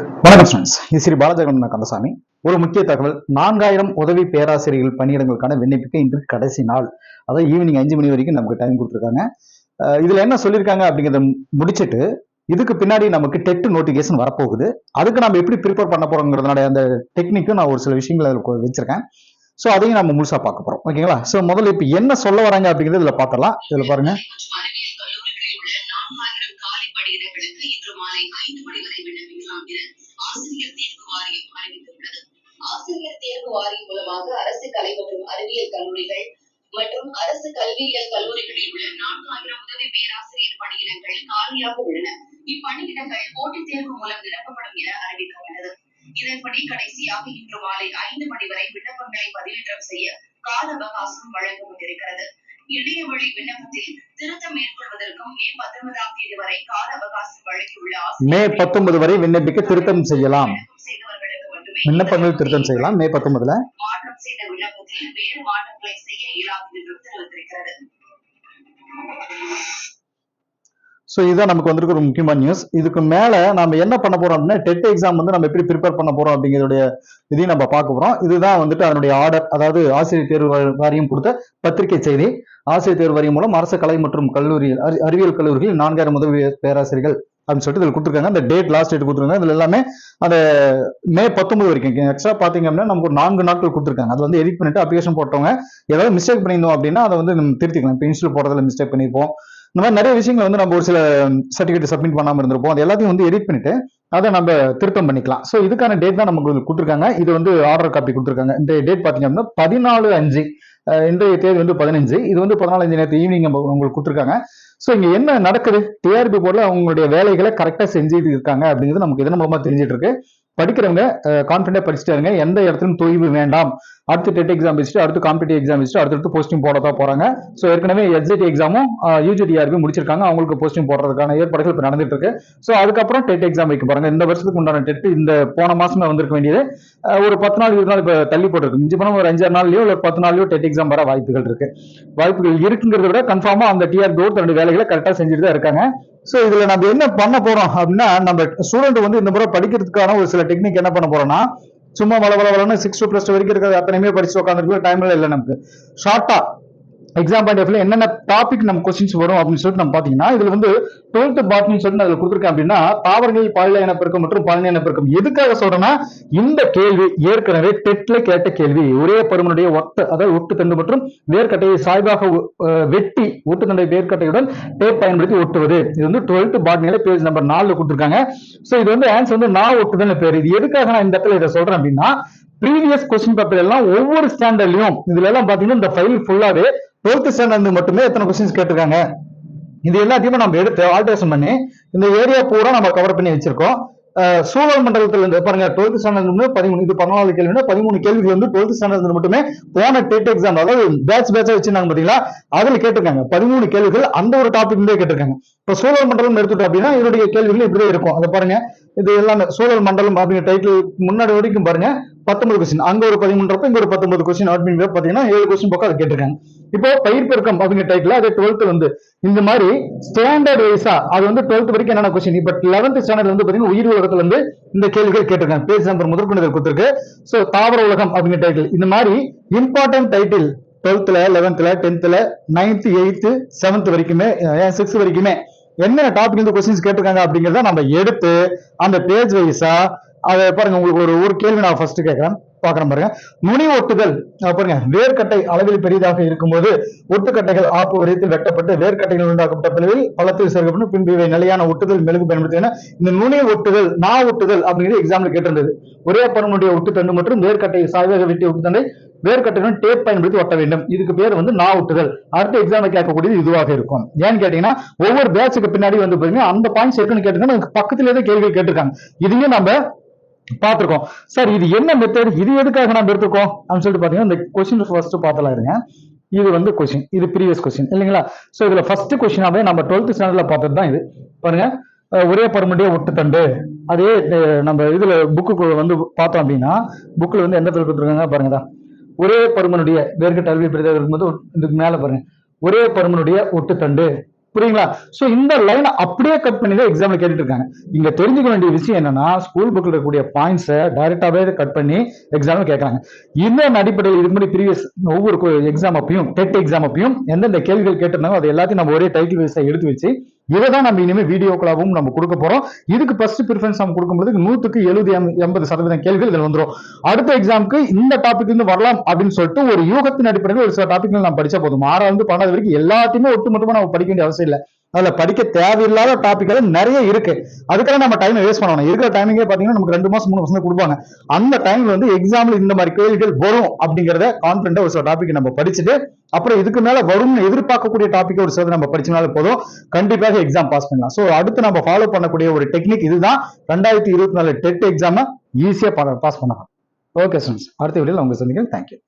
வணக்கம் ஃப்ரெண்ட்ஸ் இது ஸ்ரீ பாலஜகன் கந்தசாமி. ஒரு முக்கிய தகவல் நான்காயிரம் உதவி பேராசிரியர்கள் பணியிடங்களுக்கான விண்ணப்பிக்க இன்று கடைசி நாள். அதாவது ஈவினிங் அஞ்சு மணி வரைக்கும் நமக்கு டைம் கொடுத்துருக்காங்க. இதுல என்ன சொல்லியிருக்காங்க அப்படிங்கிறத முடிச்சிட்டு இதுக்கு பின்னாடி நமக்கு டெட் நோட்டிஃபிகேஷன் வரப்போகுது. அதுக்கு நம்ம எப்படி ப்ரிப்பேர் பண்ண போறோங்கிறதுனால அந்த டெக்னிக்கும் நான் ஒரு சில விஷயங்கள் அதில் வச்சிருக்கேன். ஸோ அதையும் நம்ம முழுசா பார்க்க போறோம். ஓகேங்களா ஸோ முதல்ல இப்போ என்ன சொல்ல வராங்க அப்படிங்கிறது இதுல பார்த்தலாம் இதுல பாருங்க மற்றும் அறிவியல் கல்லூரிகளில் உள்ள நான்காயிரம் காலி பணியிடங்களுக்கு இன்று மாலை ஐந்து மணி வரை விண்ணப்பிக்கலாம் என ஆசிரியர் தேர்வு வாரியம் அறிவித்துள்ளது ஆசிரியர் வாரியம் மூலமாக அரசு கலை மற்றும் அறிவியல் கல்லூரிகள் மற்றும் அரசு கல்வியியல் கல்லூரிகளில் உள்ள நான்காயிரம் உதவி பேராசிரியர் பணியிடங்கள் காலியாக உள்ளன. இப்பணியிடங்கள் போட்டித் தேர்வு மூலம் நிரப்பப்படும் என அறிவிக்கப்பட்டது. இதன்படி கடைசியாக இன்று மாலை ஐந்து மணி வரை விண்ணப்பங்களை பதிவேற்றம் செய்ய கால அவகாசம் வழங்கப்பட்டிருக்கிறது. இணைய வழி விண்ணப்பத்தில் திருத்தம் மேற்கொள்வதற்கும் மே பத்தொன்பதாம் தேதி வரை கால அவகாசம் வழங்கியுள்ள மே பத்தொன்பது வரை விண்ணப்பிக்க திருத்தம் செய்யலாம். விண்ணப்பங்கள் திருத்தம் செய்யலாம். மே பத்தொன்பதுல. ஸோ இதுதான் நமக்கு வந்திருக்க ஒரு முக்கியமான நியூஸ் இதுக்கு மேல நம்ம என்ன பண்ண போறோம் அப்படின்னா டெட் எக்ஸாம் வந்து நம்ம எப்படி ப்ரிப்பேர் பண்ண போறோம் அப்படிங்கிறதுடைய இதையும் நம்ம பார்க்க போறோம். இதுதான் வந்துட்டு அதனுடைய ஆர்டர் அதாவது ஆசிரியர் தேர்வு வாரியம் கொடுத்த பத்திரிகை செய்தி. ஆசிரியர் தேர்வு வாரியம் மூலம் அரசு கலை மற்றும் கல்லூரி அறி- அறிவியல் கல்லூரிகளில் நான்காயிரம் உதவி பேராசிரியர்கள் அப்படின்னு சொல்லிட்டு இதில் கொடுத்துருக்காங்க. அந்த டேட் லாஸ்ட் டேட் கொடுத்துருக்காங்க. இதில் எல்லாமே அந்த மே பத்தொன்பது வரைக்கும். எக்ஸ்ட்ரா பார்த்தீங்க அப்படின்னா நமக்கு ஒரு நான்கு நாட்கள் கொடுத்துருக்காங்க. அது வந்து எடிட் பண்ணிட்டு அப்ளிகேஷன் போட்டவங்க ஏதாவது மிஸ்டேக் பண்ணியிருந்தோம் அப்படின்னா அதை வந்து நம்ம திருத்திக்கலாம். இப்போ இன்ஸ்டில் போடுறதுல மிஸ்டேக் பண்ணியிருப்போம். இந்த மாதிரி நிறைய விஷயங்கள் வந்து நம்ம ஒரு சில சர்டிஃபிகேட் சப்மிட் பண்ணாமல் இருந்திருப்போம். அது எல்லாத்தையும் வந்து எடிட் பண்ணிட்டு அதை நம்ம திருத்தம் பண்ணிக்கலாம். ஸோ இதுக்கான டேட் தான் நமக்கு கொடுத்துருக்காங்க. இது வந்து ஆர்டர் காப்பி கொடுத்துருக்காங்க. இந்த டேட் பார்த்தீங்க அப்படின்னா பதினாலு அஞ்சு. இன்றைய தேதி வந்து பதினஞ்சு. இது வந்து பதினாலஞ்சு நேரத்து ஈவினிங் உங்களுக்கு கொடுத்துருக்காங்க. ஸோ இங்க என்ன நடக்குது? டிஆர்பி போர்டில் அவங்களுடைய வேலைகளை கரெக்டாக செஞ்சுட்டு இருக்காங்க அப்படிங்கிறது நமக்கு இதன் மூலமா தெரிஞ்சிட்டு இருக்கு? படிக்கிறவங்க கான்ஃபிடென்ட்டாக படிச்சுட்டாருங்க எந்த இடத்துலையும் தொய்வு வேண்டாம். அடுத்து டெட் எக்ஸாம் வச்சுட்டு அடுத்து காம்படிட்டிவ் எக்ஸாம் வச்சுட்டு அடுத்தடுத்து போஸ்டிங் போட தான் போறாங்க. ஸோ ஏற்கனவே எஸ்ஜிடி எக்ஸாமும் யூஜிடிஆர்பி முடிச்சிருக்காங்க. அவங்களுக்கு போஸ்டிங் போடுறதுக்கான ஏற்பாடுகள் இப்போ நடந்துட்டு இருக்கு ஸோ அதுக்கப்புறம் டெட் எக்ஸாம் வைக்க போறாங்க. இந்த வருஷத்துக்கு உண்டான டெட் இந்த போன மாசமே வந்திருக்க வேண்டியது ஒரு பத்து நாள் இருபது நாள் இப்போ தள்ளி போட்டிருக்கு. மிஞ்சி பணம் ஒரு அஞ்சாறு நாள்லயோ இல்லை பத்து நாள்லயோ டெட் எக்ஸாம் வர வாய்ப்புகள் இருக்கு. வாய்ப்புகள் இருக்குங்கிறத விட கன்ஃபார்மா அந்த டிஆர்பி தன்னுடைய வேலைகளை கரெக்டாக செஞ்சுட்டு தான் இருக்காங்க. ஸோ இதுல நம்ம என்ன பண்ண போறோம் அப்படின்னா நம்ம ஸ்டூடெண்ட் வந்து இந்த முறை படிக்கிறதுக்கான ஒரு சில டெக்னிக் என்ன பண்ண போறோம்னா சும்மா வள வள வளன்னு சிக்ஸ் டு டூ வரைக்கும் இருக்கிறது அத்தனையுமே படிச்சு உட்காந்துருக்கு டைம்ல இல்லை நமக்கு. ஷார்ட்டா எக்ஸாம் பாயிண்ட் என்னென்ன டாபிக் நம்ம கொஸ்டின்ஸ் வரும் அப்படின்னு சொல்லிட்டு நம்ம பாத்தீங்கன்னா இதுல வந்து டுவெல்த் பாட்னி சொல்லிட்டு அதுல கொடுத்துருக்கேன் அப்படின்னா தாவரங்கள் பாலின இனப்பெருக்கம் மற்றும் பாலின இனப்பெருக்கம் எதுக்காக சொல்றேன்னா இந்த கேள்வி ஏற்கனவே டெட்ல கேட்ட கேள்வி. ஒரே பருமனுடைய ஒட்ட அதாவது ஒட்டு தண்டு மற்றும் வேர்க்கட்டையை சாய்வாக வெட்டி ஒட்டு தண்டை வேர்க்கட்டையுடன் டேப் பயன்படுத்தி ஒட்டுவது. இது வந்து டுவெல்த் பாட்னியில பேஜ் நம்பர் நாலுல கொடுத்துருக்காங்க. சோ இது வந்து ஆன்சர் வந்து நான் ஒட்டுதல் பேர். இது எதுக்காக நான் இந்த இடத்துல இதை சொல்றேன் அப்படின்னா ப்ரீவியஸ் கொஸ்டின் பேப்பர் எல்லாம் ஒவ்வொரு ஸ்டாண்டர்ட்லயும் இதுல எல்லாம் பாத்தீங்கன்னா இந்த ஃபைல் ஃபுல்லாவே டுவெல்த் ஸ்டாண்டர்ட் மட்டுமே எத்தனை கொஸ்டின்ஸ் கேட்டிருக்காங்க? இது எல்லாத்தையுமே நம்ம எடுத்து ஆல்டரேஷன் பண்ணி இந்த ஏரியா பூரா நம்ம கவர் பண்ணி வச்சிருக்கோம். சூழல் மண்டலத்துல இருந்து பாருங்க டுவெல்த் ஸ்டாண்டர்ட் பதிமூணு இது பதினாலு கேள்வி பதிமூணு கேள்விகள் வந்து டுவெல்த் ஸ்டாண்டர்ட் மட்டுமே போன டெட் எக்ஸாம் அதாவது பேட்ச் பேட்சா வச்சிருந்தாங்க பாத்தீங்களா? அதுல கேட்டிருக்காங்க. பதிமூணு கேள்விகள் அந்த ஒரு டாபிக் இருந்தே கேட்டிருக்காங்க. இப்ப சூழல் மண்டலம் எடுத்துட்டோம் அப்படின்னா இதனுடைய கேள்விகள் இப்படியே இருக்கும். அதை பாருங்க இது எல்லாமே சூழல் மண்டலம் அப்படிங்கிற டைட்டில் முன்னாடி வரைக்கும் பாருங்க பத்தொன்பது கொஸ்டின் அங்க ஒரு பதிமூன்றப்ப இங்க ஒரு பத்தொன்பது கொஸ்டின் அட்மின் பாத்தீங்கன்னா ஏழு கொஸ்டின் பக்கம் அதை கேட்டிருக்காங்க. இப்போ பயிர் பெருக்கம் அப்படிங்கிற டைட்டில் அது டுவெல்த் வந்து இந்த மாதிரி ஸ்டாண்டர்ட் வைஸா அது வந்து டுவெல்த் வரைக்கும் என்னென்ன கொஸ்டின் இப்ப லெவன்த் ஸ்டாண்டர்ட் வந்து பாத்தீங்கன்னா உயிர் உலகத்துல இருந்து இந்த கேள்விகள் கேட்டிருக்காங்க. பேஜ் நம்பர் முதற்கொண்டு இதில் கொடுத்துருக்கு. சோ தாவர உலகம் அப்படிங்கிற டைட்டில் இந்த மாதிரி இம்பார்ட்டன்ட் டைட்டில் டுவெல்த்ல லெவன்த்ல டென்த்ல நைன்த் எயித்து செவன்த் வரைக்குமே சிக்ஸ்த் வரைக்குமே என்ன டாபிக் இந்த கொஸ்டின்ஸ் கேட்டிருக்காங்க அப்படிங்கறத நம்ம எடுத்து அந்த பேஜ் வைஸா அதை பாருங்க உங்களுக்கு ஒரு ஒரு கேள்வி நான் ஃபர்ஸ்ட் கேட்கறேன். பாக்குறேன் பாருங்க. நுனி ஒட்டுதல் பாருங்க. வேர்க்கட்டை அளவில் பெரியதாக இருக்கும்போது ஒட்டுக்கட்டைகள் ஆப்பு வரியத்தில் வெட்டப்பட்டு வேர்க்கட்டைகள் உண்டாக்கப்பட்ட பிளவில் பழத்தில் சேர்க்கப்பட்டு பின்பு இவை நிலையான ஒட்டுதல் மெழுகு பயன்படுத்தின இந்த நுனி ஒட்டுதல் நா ஒட்டுதல் அப்படிங்கிறது எக்ஸாம்ல கேட்டிருந்தது. ஒரே பருமனுடைய ஒட்டுத்தண்டு மற்றும் வேர்க்கட்டை சாய்வாக வெட்டிய ஒட்டுத்தண்டை வேர்க்கட்டையுடன் டேப் பயன்படுத்தி ஒட்ட வேண்டும். இதுக்கு பேர் வந்து நா ஒட்டுதல் அடுத்த எக்ஸாம்ல கேட்கக்கூடியது இதுவாக இருக்கும். ஏன்னு கேட்டீங்கன்னா ஒவ்வொரு பேட்சுக்கு பின்னாடி வந்து பாத்தீங்கன்னா அந்த பாயிண்ட்ஸ் இருக்குன்னு கேட்டீங்கன்னா அதுக்கு பக்கத்துல கேள்வி கேட்டிருக்காங்க. இதையும் நம்ம பார்த்துருக்கோம். சார் இது என்ன மெத்தட் இது எதுக்காக நம்ம எடுத்துக்கோம் அப்படின்னு சொல்லிட்டு பார்த்தீங்கன்னா இந்த கொஸ்டின் ஃபர்ஸ்ட் பார்த்தலாம் இருங்க. இது வந்து கொஸ்டின் இது ப்ரீவியஸ் கொஸ்டின் இல்லைங்களா? ஸோ இதில் ஃபர்ஸ்ட் கொஸ்டினாவே நம்ம டுவெல்த் ஸ்டாண்டர்ட்ல பார்த்தது தான் இது. பாருங்க. ஒரே பருமனுடைய ஒட்டுத்தண்டு. அதே நம்ம இதுல புக்கு வந்து பார்த்தோம் அப்படின்னா புக்கில் வந்து எந்த இடத்துல கொடுத்துருக்காங்க பாருங்க ஒரே பருமனுடைய வேர்க்கட்ட அல்வி பெரிதாக இருக்கும்போது இதுக்கு மேலே பாருங்க. ஒரே பருமனுடைய ஒட்டுத்தண்டு. புரியுங்களா? சோ இந்த லைனை அப்படியே கட் பண்ணி தான் எக்ஸாம்ல கேட்டுட்டு இருக்காங்க இங்க தெரிஞ்சுக்க வேண்டிய விஷயம் என்னன்னா ஸ்கூல் புக்ல இருக்கக்கூடிய பாயிண்ட்ஸை டைரக்டாவே கட் பண்ணி எக்ஸாம்ல கேட்கறாங்க. இதன் அடிப்படையில் இதுக்கு முன்னாடி ப்ரீவியஸ் ஒவ்வொரு எக்ஸாம் அப்பையும் டெட் எக்ஸாம் அப்பையும் எந்தெந்த கேள்விகள் கேட்டிருந்தாங்க அது எல்லாத்தையும் நம்ம ஒரே டைட்டில் வைஸா எடுத்து வச்சு இதை தான் நம்ம இனிமேல் வீடியோக்களாகவும் நம்ம கொடுக்க போறோம். இதுக்கு ஃபர்ஸ்ட் ப்ரிஃபரன்ஸ் நம்ம கொடுக்கும்போது நூத்துக்கு எழுபது எண்பது சதவீதம் கேள்விகள் இதில் வந்துரும். அடுத்த எக்ஸாமுக்கு இந்த டாபிக் இருந்து வரலாம் அப்படின்னு சொல்லிட்டு ஒரு யூகத்தின் அடிப்படையில் ஒரு சில டாபிக்கள் நம்ம படிச்சா போதும். ஆறாவது பன்னெண்டாவது வரைக்கும் எல்லாத்தையுமே ஒட்டுமொத்தமா நம்ம படிக்க வேண்டிய அவசியம் இல்லை. அதில் படிக்க தேவையில்லாத டாப்பிக்கெல்லாம் நிறைய இருக்கு. அதுக்கெல்லாம் நம்ம டைம் வேஸ்ட் பண்ணணும் இருக்கிற டைமிங்கே பார்த்தீங்கன்னா நமக்கு ரெண்டு மாசம் மூணு மாசம் கொடுப்பாங்க. அந்த டைம்ல வந்து எக்ஸாம்ல இந்த மாதிரி கேள்விகள் வரும் அப்படிங்கிறத கான்பிடண்டா ஒரு சில டாபிக் நம்ம படிச்சுட்டு அப்புறம் இதுக்கு மேல வரும்னு எதிர்பார்க்கக்கூடிய டாபிக் ஒரு சிலது நம்ம படிச்சினாலும் போதும். கண்டிப்பாக எக்ஸாம் பாஸ் பண்ணலாம். ஸோ அடுத்து நம்ம ஃபாலோ பண்ணக்கூடிய ஒரு டெக்னிக் இதுதான். ரெண்டாயிரத்தி இருபத்தி நாலு டெட் எக்ஸாம ஈஸியா பாஸ் பண்ணலாம். ஓகே ஸ்டூடெண்ட்ஸ் அடுத்த வீடியோல உங்க சந்திக்கிறேன். தேங்க்யூ